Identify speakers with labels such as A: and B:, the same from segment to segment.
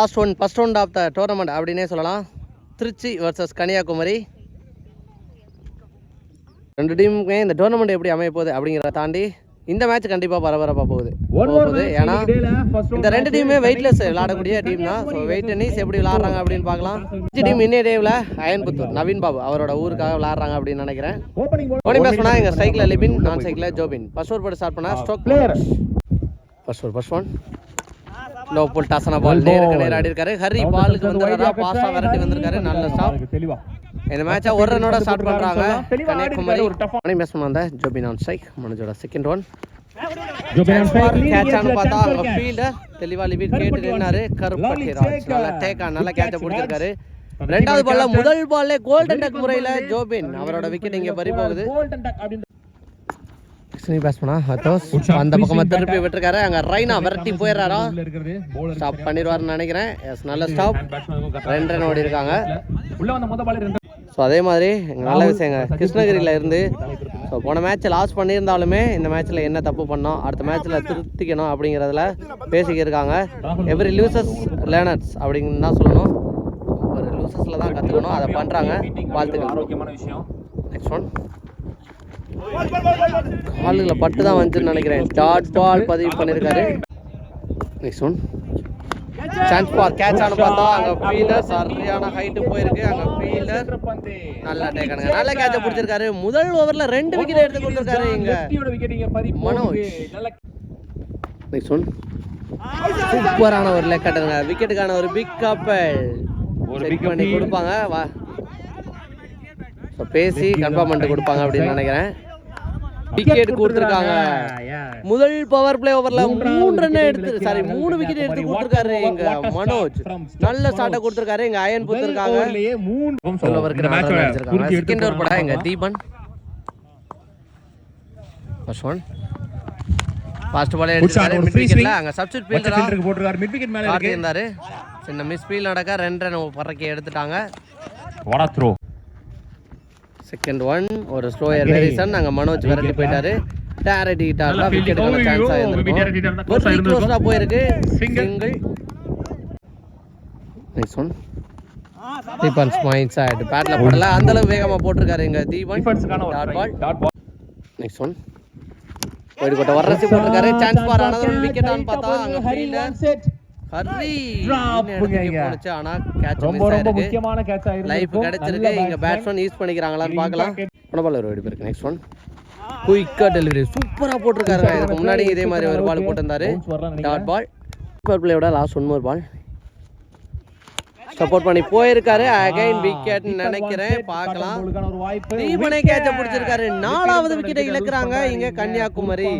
A: Last one first round of the tournament அப்படின்னே சொல்லலாம். Trichy versus Kanyakumari. ரெண்டு டீமுக்குமே இந்த டோர்னமெண்ட் எப்படி அமைய போகுது அப்படிங்கிறத தாண்டி இந்த மேட்ச் கண்டிப்பாக பரபரப்பாக போகுது. போகுது. ஏன்னா இந்த ரெண்டு டீமுமே வெயிட்லெஸ் விளாடக்கூடிய டீம் தான். ஸோ வெயிட் டென்னிஸ் எப்படி விளாட்றாங்க அப்படின்னு பார்க்கலாம். திருச்சி டீம் இன்னே டேவில் அயன்புத்தூர் நவீன் பாபு அவரோட ஊருக்காக விளாட்றாங்க அப்படின்னு நினைக்கிறேன். ஓடி பேஸ் பண்ணால் எங்கள் ஸ்ட்ரைக்கில் லிபின் நான் சைக்கிளில் ஜோபின். ஃபர்ஸ்ட் ஓவர் போட்டு ஸ்டார்ட் பண்ணால் player first over first one low full டாசனா ball நேருக்கு நேரம் ஆடி இருக்காரு ஹரி பாலுக்கு வந்துடுறா பாஸ்டா விரட்டி வந்திருக்காரு. நல்ல ஸ்டாப் இந்த மேட்சை ஒரு ரனோட ஸ்டார்ட் பண்றாங்க. கன்னியாகுமரி மணி பேட்ஸ்மேன் வந்த ஜோபின் ஆன் ஸ்ட்ரைக். மனோஜோட செகண்ட் ஒன் கேட்ச் ஆனு பார்த்தா அங்க ஃபீல்டர் தெளிவா லிவிட் கேட்டு நின்னாரு. கருப்பட்டி ராஜ் நல்ல டேக் ஆன் நல்ல கேட்ச பிடிச்சிருக்காரு ரெண்டாவது பால்ல முதல் பால்ல கோல்டன் டக் முறையில ஜோபின். அவரோட விக்கெட் இங்க பறி போகுது. லக்ஷ்மி பேட்ஸ்மனா அத்தோஸ் அந்த பக்கமா திருப்பி விட்டுருக்காரு. அங்க ரைனா விரட்டி போயிடுறாரா? ஸ்டாப் பண்ணிடுவாருன்னு நினைக்கிறேன். எஸ் நல்ல ஸ்டாப் ரெண்டு ரன் ஓடி இருக்காங்க ஸோ அதே மாதிரி நல்ல விஷயங்க. கிருஷ்ணகிரியில் இருந்து. ஸோ போன மேட்ச்சை லாஸ் பண்ணியிருந்தாலுமே இந்த மேட்ச்சில் என்ன தப்பு பண்ணோம் அடுத்த மேட்ச்சில் திருத்திக்கணும் அப்படிங்கிறதுல பேசிக்கிருக்காங்க எவ்ரி லூசஸ் லேர்னர்ஸ் அப்படின்னு தான் சொல்லணும். ஒரு லூசஸில் தான் கற்றுக்கணும் அதை பண்ணுறாங்க வாழ்த்துக்கள். நெக்ஸ்ட் ஒன் காலுகளை பட்டு தான் வந்துச்சுன்னு நினைக்கிறேன். டாட் பால் பதிவு பண்ணியிருக்காரு next one chance for catch ஆனு பார்த்தா அங்கே ஃபீல்டர் சரியான ஹைட்டு போயிருக்கு. அங்கே ஃபீல்டர் நல்லா டேக்கனுங்க நல்ல கேட்ச பிடிச்சிருக்காரு. முதல் ஓவர்ல ரெண்டு விக்கெட் எடுத்து கொடுத்துருக்காரு இங்க. மனோஜ். நெக்ஸ்ட் ஒன் சூப்பரான ஒரு லெக் கட்டுங்க விக்கெட்டுக்கான ஒரு பிக் கப்பல்
B: ஒரு
A: செக் பண்ணி. கொடுப்பாங்க. வா. பேசி கன்ஃபார்ம் பண்ணிட்டு கொடுப்பாங்க அப்படின்னு நினைக்கிறேன். விக்கெட் கொடுத்துருக்காங்க. முதல் பவர் பிளே ஓவர்ல மூணு ரன் எடுத்து சாரி மூணு விக்கெட் எடுத்து கொடுத்துருக்காரு எங்க மனோஜ். நல்ல ஸ்டார்ட்டை கொடுத்துருக்காரு. எங்க அயன் கொடுத்துருக்காங்க.
B: மூணு குறுக்கி எடுத்து
A: செகண்ட் ஓவர் போட. எங்க? தீபன்? ஃபர்ஸ்ட் ஒன் ஃபர்ஸ்ட் பாலே எடுத்தாரு
B: ஒரு
A: மிட் விக்கெட்ல. அங்க சப்ஸ்டிட் ஃபீல்டரா
B: போட்டிருக்காரு. மிட் விக்கெட் மேல
A: இருந்தாரு சின்ன மிஸ் ஃபீல் நடக்க. ரெண்டு ரன் பறக்கி எடுத்துட்டாங்க.
B: வாடா த்ரோ
A: செகண்ட் ஒன் ஒரு ஸ்லோயர் வெரிசன் அங்க மனோஜ் விரட்டி போயிட்டாரு. டேரட் ஹீட்டார்ல விக்கெட்டுக்கான சான்ஸ் ஆயிருக்கும் வெரி க்ளோஸ்டா போயிருக்கு. சிங்கிள் நெக்ஸ்ட் ஒன் தீபன் ஸ்மைன் சைடு பேட்ல போடல. அந்த அளவு வேகமா போட்டிருக்காரு எங்க தீபன்
B: டிஃபென்ஸ்க்கான ஒரு
A: dot ball
B: dot ball
A: next one போயிட்டு கொட்ட வர்றசி போட்டிருக்காரு. சான்ஸ் பார் ஆனது விக்கெட் ஆன் பார்த்தா அங்க ஃபீல்டர் ஹரி
B: Drop ங்க.
A: போனுச்சு ஆனா கேட்ச்
B: ரொம்ப
A: மிஸ்
B: ரொம்ப
A: ஆயிருக்கு.
B: முக்கியமான கேட்ச் ஆயிருக்கு
A: லைஃப் கிடைச்சிருக்கு. இங்க பேட்ஸ்மேன் யூஸ் பண்ணிக்கிறாங்களான்னு பார்க்கலாம். போன பால் ஒரு வெடி இருக்கு நெக்ஸ்ட் ஒன் குயிக்கா டெலிவரி சூப்பரா போட்டிருக்காருங்க. இதுக்கு முன்னாடி இதே மாதிரி ஒரு பால் போட்டிருந்தாரு. Dot ball super பிளேயோட last one more ball support பண்ணி போயிருக்காரு. அகைன் விக்கெட் நினைக்கிறேன் பார்க்கலாம். தீபனை கேட்ச பிடிச்சிருக்காரு. நாலாவது விக்கெட்டை இழக்கிறாங்க. இங்க கன்னியாகுமரி.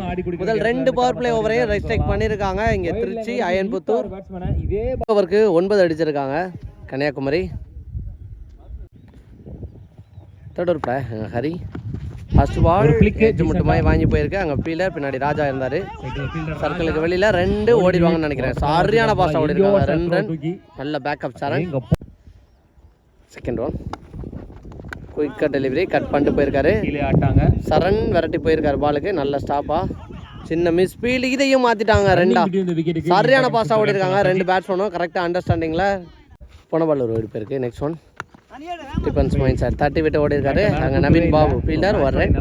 A: முதல் ரெண்டு பவர் பிளே ஓவரையும் ரெஸ்ட்ரிக்ட் பண்ணியிருக்காங்க இங்க திருச்சி அயன்புத்தூர்.
B: இதே
A: ஓவருக்கு ஒன்பது அடிச்சிருக்காங்க. கன்னியாகுமரி. தேர்ட் ஒரு ஹரி. ஃபர்ஸ்ட் பால் எட்ஜ் மட்டுமாய் வாங்கி போயிருக்கு. அங்க ஃபீல்டர் பின்னாடி ராஜா இருந்தாரு. சர்க்கிளுக்கு வெளியில ரெண்டு ஓடிடுவாங்கன்னு நினைக்கிறேன். சரியான பாஸ் ஓடி இருக்காங்க ரெண்டு ரன் நல்ல பேக்கப் சரண் செகண்ட் ஒன் குயிக்கா டெலிவரி கட் பண்ணிட்டு போயிருக்காரு. சரண் விரட்டி போயிருக்காரு பாலுக்கு. நல்ல ஸ்டாப்பா சின்ன மிஸ் ஃபீல்டு இதையும் மாத்திட்டாங்க ரெண்டா. சரியான பாஸ் ஓடி இருக்காங்க ரெண்டு பேட்ஸ்மேனும் கரெக்டாக அண்டர்ஸ்டாண்டிங்கில் போன பால் ஒரு போயிருக்கு. Next one defence mind sir. தட்டி விட்டு ஓடி இருக்காரு. அங்கே நவீன் பாபு ஃபீல்டர் வர்றேன்.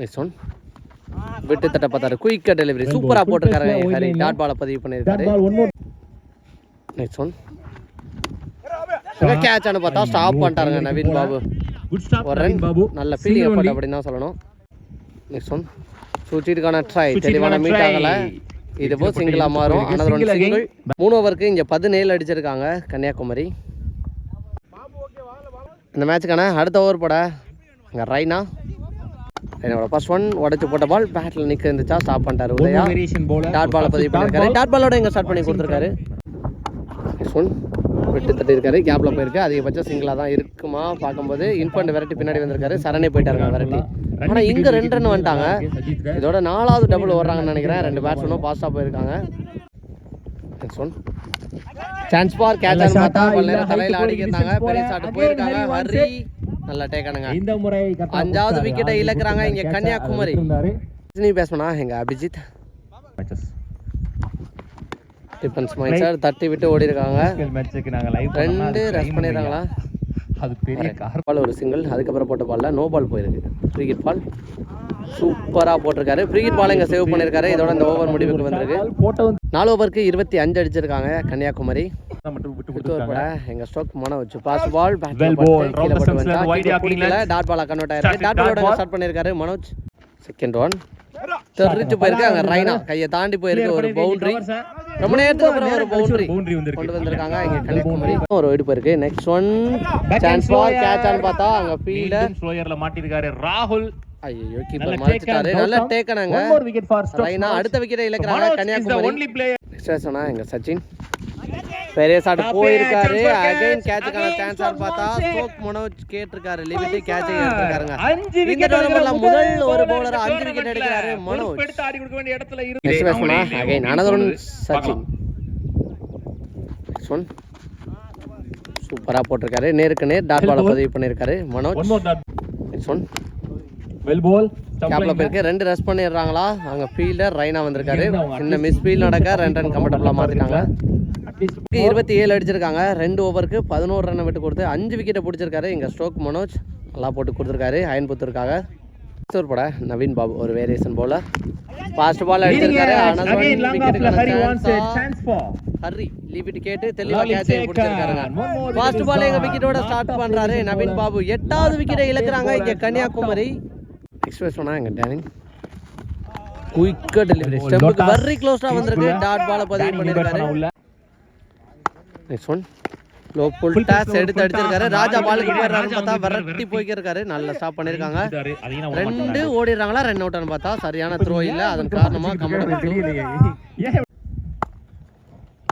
A: Next one. விட்டு தட்ட பார்த்தாரு. குயிக்காக டெலிவரி சூப்பராக போட்டிருக்காரு. ஹரி டாட் பாலை பதிவு பண்ணியிருக்காரு. Next one. கேட்ச் பார்த்தா ஸ்டாப் பண்ணிட்டாருங்க நவீன் பாபு. ஒரு ரன்
B: பாபு.
A: நல்ல ஃபீலிங் எஃபர்ட் அப்படின்னு தான் சொல்லணும். Next one. சூச்சிட்டுக்கான ட்ரை தெளிவான மீட் ஆகல. இது போல் சிங்கிளா மாறும். ஒன் சிங்கிள் மூணு ஓவருக்கு இங்கே பதினேழு அடிச்சிருக்காங்க கன்னியாகுமரி. இந்த மேட்சுக்கான அடுத்த ஓவர் போட அங்கே ரைனா. ரைனாவோட ஃபர்ஸ்ட் ஒன் உடச்சி போட்ட பால் பேட்டில் நிற்க இருந்துச்சா? ஸ்டாப் பண்ணிட்டாரு உதயா. டாட் பாலை. பதிவு பண்ணியிருக்காரு. டாட் பாலோட இங்கே ஸ்டார்ட் பண்ணி கொடுத்துருக்காரு. ஒன் விட்டு தட்டியிருக்காரு. கேப்பில் போயிருக்கு. அதிகபட்சம் சிங்கிளாக தான் இருக்குமா பார்க்கும்போது. இன்ஃபண்ட் விரட்டி பின்னாடி வந்திருக்காரு. சரணே போயிட்டாருங்க விரட்டி. ஆனால் இங்கே ரெண்டு ரன் வந்துட்டாங்க. இதோட நாலாவது டபுள் ஓடுறாங்கன்னு நினைக்கிறேன். ரெண்டு பேட்ஸ்மேனும் பாஸ்டாக போயிருக்காங்க. Next one chance for catch பார்த்தா நேரம் தலையில் ஆடிக்கிட்டாங்க பெரிய ஷாட் போயிருக்காங்க. ஹரி நல்லா டேக்கானுங்க
B: இந்த முறை
A: அஞ்சாவது விக்கெட்டை இழக்கிறாங்க. இங்கே கன்னியாகுமரி. நீ பேசணும்னா எங்கள் அபிஜித்? டிஃபென்ஸ் மைண்ட்ஸாக தட்டி விட்டு ஓடி இருக்காங்க ரெண்டு ரஷ் பண்ணிடுறாங்களா
B: அது பெரிய கார்
A: பால் ஒரு சிங்கிள் அதுக்கப்புறம் போட்ட பால்ல நோ பால் போயிருக்கு. ஃப்ரீகிட் பால் சூப்பராக போட்டிருக்காரு. ஃப்ரீகிட் பால் இங்கே சேவ் பண்ணியிருக்காரு இதோட இந்த ஓவர் முடிவுக்கு வந்திருக்கு. நாலு ஓவருக்கு இருபத்தி அஞ்சு அடிச்சிருக்காங்க கன்னியாகுமரி. பட எங்க ஸ்ட்ரோக் மன வச்சு. பாஸ் பால் டாட் பாலா கன்வெர்ட் ஆயிருக்கு டாட் பாலோட ஸ்டார்ட் பண்ணிருக்காரு மனோஜ். செகண்ட் ஒன் தெரிஞ்சு போயிருக்கு அங்க ரைனா கையை தாண்டி போயிருக்கு ஒரு பவுண்டரி ரொம்ப நேரத்துக்கு அப்புறம் ஒரு பவுண்டரி
B: பவுண்டரி
A: கொண்டு வந்திருக்காங்க. இங்க கன்னியாகுமரி ஒரு வைடு போயிருக்கு next one chance for catch on பார்த்தா அங்க ஃபீல்டர்
B: ஸ்லோயர்ல மாட்டிருக்காரு ராகுல்.
A: ஐயோ கீப்பர் மறைச்சிட்டாரு. நல்ல டேக்கனாங்க
B: one more wicket for
A: Raina அடுத்த விக்கெட்டை இழக்கிறாங்க. கன்னியாகுமரி.
B: ஒன்லி பிளேயர்
A: எங்க சச்சின்? பெரிய ஷாட் போயிருக்காரு. அகைன் கேட்சுக்கான சான்ஸ் பார்த்தா ஸ்ட்ரோக் மனோஜ் கேட்டிருக்காரு. லிமிட் கேட்ச் எடுத்திருக்காருங்க.
B: அஞ்சு
A: இந்த
B: விக்கெட்
A: டோர்னமெண்ட்ல முதல் ஒரு பவுலர் அஞ்சு விக்கெட் எடுக்கிறாரு மனோஜ்.
B: எடுத்து ஆடி கொடுக்க வேண்டிய இடத்துல இருக்கு
A: again another one Sachin one சூப்பரா போட்டிருக்காரு. நேருக்கு நேர் டாட் பால பதிவு பண்ணிருக்காரு Manoj.
B: One more dot
A: next one
B: well ball
A: கேப்ல போயிருக்கு ரெண்டு ரஷ் பண்ணிடுறாங்களா? அங்க ஃபீல்டர் ரைனா வந்திருக்காரு. சின்ன மிஸ் ஃபீல் நடக்க ரெண்டு ரன் கம்ஃபர்டபுளா மாத்திட்டாங்க. இருபத்தி ஏழு அடிச்சிருக்காங்க. ரெண்டு ஓவருக்கு பதினோரு ரன் விட்டு கொடுத்து அஞ்சு விக்கெட்டை பிடிச்சிருக்காரு. இங்க ஸ்ட்ரோக் மனோஜ் நல்லா போட்டு கொடுத்துருக்காரு. அயன்புத்தூருக்காக ஒரு பட. நவீன் பாபு ஒரு வேரியேஷன் போல. ஃபாஸ்ட் பால் அடிச்சிருக்காரு
B: ஹரி
A: லீவ் இட் கேட்டு தெளிவா கேட்ச்
B: more
A: ஃபாஸ்ட் பால் எங்க. விக்கெட்டோட ஸ்டார்ட் பண்றாரு. நவீன் பாபு. எட்டாவது விக்கெட்டை இழக்கிறாங்க. இங்க கன்னியாகுமரி. எக்ஸ்பிரஸ் எங்க டேனிங் குயிக்கா டெலிவரி ஸ்டெம்புக்கு. வெரி க்ளோஸ்டா வந்திருக்கு. டாட் பால பதிவு பண்ணிருக்காரு next one low full toss எடுத்து அடிச்சிருக்காரு. ராஜா பாலுக்கு
B: வந்து
A: போயிடுறாரு
B: ராஜா
A: பார்த்தா விரட்டி போய்க்கிருக்காரு நல்லா ஸ்டாப் பண்ணிருக்காங்க ரெண்டு ஓடிடுறாங்களா ரன் அவுட்னு பார்த்தா சரியான த்ரோ இல்ல. அதன் காரணமா கமெண்ட்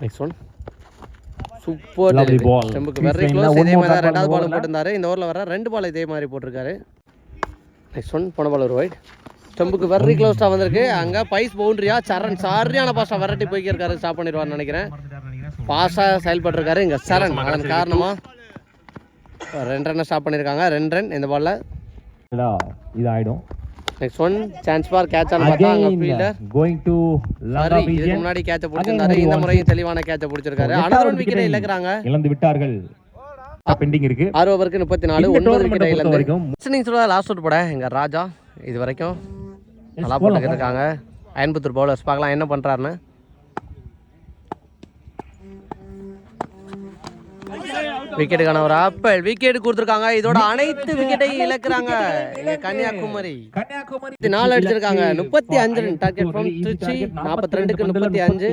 A: நெக்ஸ்ட் ஒன் சூப்பர். ஸ்டெம்புக்கு வெரி க்ளோஸ் இதே மாதிரி தான் ரெண்டாவது
B: ball
A: பால்
B: over ல.
A: போட்டிருந்தாரு. இந்த ஓவரில் வர ரெண்டு பால் இதே மாதிரி போட்டிருக்காரு. நெக்ஸ்ட் ஒன் போன பால் ஒரு ஒயிட் ஸ்டெம்புக்கு வெரி க்ளோஸ்டா வந்திருக்கு. அங்க பைஸ் பவுண்டரியா சரண் சரியான பாஸா விரட்டி போய்க்கிருக்காரு ஸ்டாப் பண்ணிடுவார்னு நினைக்கிறேன். பாஸா செயல்பட்டிருக்காரு இங்க சரண். அதன் காரணமா? ரெண்டு ரன் ஸ்டாப் பண்ணிருக்காங்க. ரெண்டு ரன் இந்த பால்ல
B: இல்ல, இது ஆயிடும்
A: next one chance for catch on பார்த்தா அங்க ஃபீல்டர் சரி
B: off
A: இதுக்கு
B: region.
A: முன்னாடி கேட்ச பிடிச்சிருந்தாரு. இந்த முறையும் தெளிவான கேட்ச பிடிச்சிருக்காரு. அனதர் ஒன் விக்கெட்டை இழக்கிறாங்க.
B: இழந்து விட்டார்கள். பெண்டிங் இருக்கு.
A: ஆறு ஓவருக்கு முப்பத்தி நாலு ஒன்பது இழந்து
B: வரைக்கும்
A: இன்னிங்ஸோட லாஸ்ட் அவுட் பட எங்க ராஜா இது வரைக்கும் நல்லா போட்டுக்கிட்டு இருக்காங்க. அயன்புத்தூர் பவுலர்ஸ் பார்க்கலாம் என்ன பண்றாருன்னு. விக்கெட்டுக்கான ஒரு அப்பல் விக்கெட் கொடுத்துருக்காங்க. இதோட அனைத்து விக்கெட்டையும் இழக்கிறாங்க. கன்னியாகுமரி. நாலு அடிச்சிருக்காங்க. முப்பத்தி அஞ்சு ரன் டார்கெட் ஃப்ரம் திருச்சி. நாற்பத்தி ரெண்டுக்கு முப்பத்தி அஞ்சு.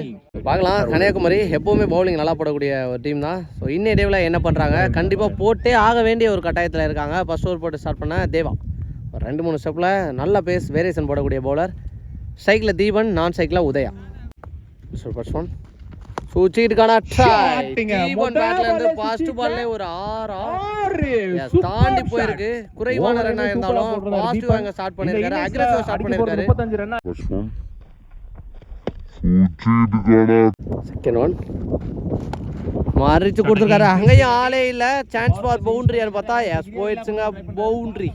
A: பார்க்கலாம் கன்னியாகுமரி எப்பவுமே பவுலிங் நல்லா போடக்கூடிய ஒரு டீம் தான். ஸோ இன்னும் இடைவில் என்ன பண்ணுறாங்க கண்டிப்பாக போட்டே ஆக வேண்டிய ஒரு கட்டாயத்தில் இருக்காங்க. ஃபர்ஸ்ட் ஓவர் போட்டு ஸ்டார்ட் பண்ண தேவா. ஒரு ரெண்டு மூணு ஸ்டெப்பில் நல்ல பேஸ் வேரியேஷன் போடக்கூடிய பவுலர் சைக்கிளில் தீபன் நான் சைக்கிளில் உதயா. ஃபர்ஸ்ட் ஒன் சூச்சிட்டுக்கான ட்ரை பேட்ல இருந்து ஃபாஸ்ட் பால்லே ஒரு ஆறா
B: ஆறு.
A: தாண்டி. போயிருக்கு. குறைவான இருந்தாலும் பாசிட்டிவ்
B: தீபன்.
A: அங்க ஸ்டார்ட் பண்ணிருக்காரு. அக்ரெசிவ் ஸ்டார்ட் பண்ணிருக்காரு.
B: 35 ரன்னா
A: செகண்ட் ஒன் மறிச்சு கொடுத்துருக்காரு. அங்கேயும் ஆளே இல்ல. சான்ஸ் ஃபார் பவுண்டரியான்னு பார்த்தா? எஸ் போயிடுச்சுங்க. பவுண்டரி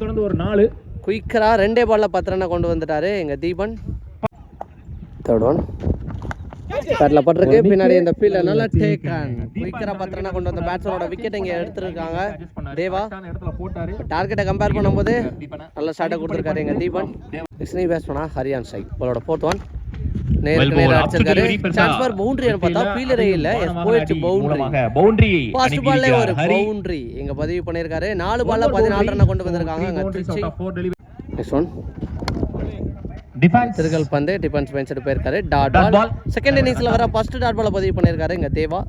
B: தொடர்ந்து ஒரு நாலு.
A: குயிக்கரா ரெண்டே பால்ல பத்து ரன்னை கொண்டு வந்துட்டாரு. எங்க தீபன் தேர்ட் ஒன் பேட்ல பட்டிருக்கு பின்னாடி இந்த ஃபீல்ட நல்லா டேக் குயிக்கரா பத்து ரன்னை கொண்டு வந்த பேட்ஸ்மனோட விக்கெட் இங்க எடுத்திருக்காங்க. தேவா. டார்கெட்டை கம்பேர் பண்ணும்போது நல்ல ஷாட்டை கொடுத்துருக்காரு எங்க தீபன். கிருஷ்ணி பேட்ஸ்மனா ஹரியான் சை பாலோட ஃபோர்த் ஒன் நேருக்கு. நேரா அடிச்சிருக்காரு. சான்ஸ். ஃபார் பவுண்டரியான்னு பார்த்தா ஃபீல்டரே இல்ல. போயிடுச்சு பவுண்டரி
B: பவுண்டரி
A: ஃபர்ஸ்ட் பால்லே ஒரு பவுண்டரி இங்க பதிவு பண்ணிருக்காரு நாலு பால்ல பதினாலு ரன் கொண்டு வந்திருக்காங்க. நெக்ஸ்ட் ஒன்
B: டிஃபென்ஸ்
A: திருகல் பந்து டிஃபென்ஸ் பெஞ்ச் போயிருக்காரு. Dot ball. செகண்ட் இன்னிங்ஸ்ல வர ஃபர்ஸ்ட் டாட் பால் பதிவு பண்ணிருக்காரு இங்க தேவா.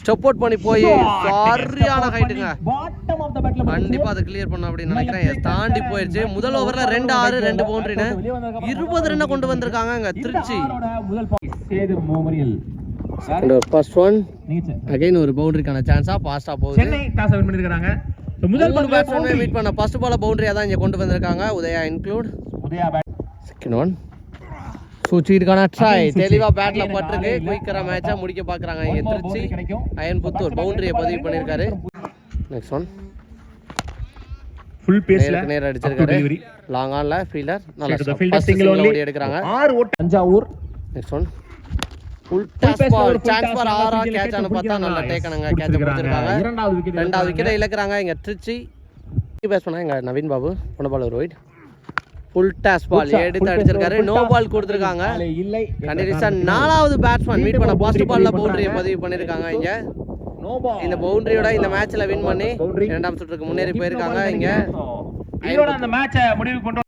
A: ஸ்டெப் அவுட் பண்ணி போய் சரியான ஹைட்டுங்க
B: பாட்டம் ஆஃப் தி பேட்ல
A: கண்டிப்பா அதை கிளியர் பண்ண அப்படின்னு நினைக்கிறேன். Yes, தாண்டி போயிருச்சு. முதல் ஓவர்ல ரெண்டு ஆறு ரெண்டு பவுண்டரின்னு இருபது ரன்னை கொண்டு வந்திருக்காங்க அங்க திருச்சி. ஃபர்ஸ்ட் ஒன் அகைன் ஒரு பவுண்டரிக்கான சான்ஸா பாஸ்டா போகுது.
B: சென்னை டாஸ் வின் பண்ணிருக்காங்க முதல்
A: மூணு
B: பந்து
A: பேட்ஸ்மேன் மீட் பண்ண ஃபர்ஸ்ட் பால பவுண்டரியா தான் இங்க கொண்டு வந்திருக்காங்க. Udaya include
B: Udaya bat
A: second one சூச்சிட்டுக்கான try
B: Again சுச்சி.
A: தெளிவா பேட்ல
B: Again
A: பட்டிருக்கு.
B: ஆளே இல்ல.
A: குயிக்கரா மேட்சா முடிக்க பாக்குறாங்க.
B: One
A: இங்க திருச்சி
B: boundary கிடைக்கும்.
A: அயன் புத்தூர் பவுண்டரியை பதிவு பண்ணிருக்காரு நெக்ஸ்ட் ஒன்
B: ஃபுல் பேஸ்ல
A: நேர் அடிச்சிருக்காரு. லாங் ஆன்ல ஃபீல்டர் நல்ல
B: single only.
A: ஓடி எடுக்கிறாங்க
B: ஆறு ஓட்ட Thanjavur.
A: Next one full toss ball chance for catch அனு பார்த்தா நல்ல. டேக்கனுங்க கேட்ச் பிடிச்சிருக்காங்க.
B: விக்கெட்
A: ரெண்டாவது விக்கெட்டை இழக்கிறாங்க. இங்க திருச்சி. பேஸ் பண்ணா எங்க நவீன் பாபு போன பால் ஒரு ஒயிட் ஃபுல் டாஸ் பால் எடுத்து அடிச்சிருக்காரு. நோ பால் கொடுத்துருக்காங்க. கண்டினியூஸா நாலாவது பேட்ஸ்மேன் மீட் பண்ண ஃபர்ஸ்ட் பால்ல பவுண்டரியை பதிவு பண்ணிருக்காங்க இங்க. இந்த பவுண்டரியோட இந்த மேட்ச்ல வின் பண்ணி இரண்டாம் சுற்றுக்கு முன்னேறி போயிருக்காங்க இங்க.
B: அந்த மேட்சை முடிவு கொண்டு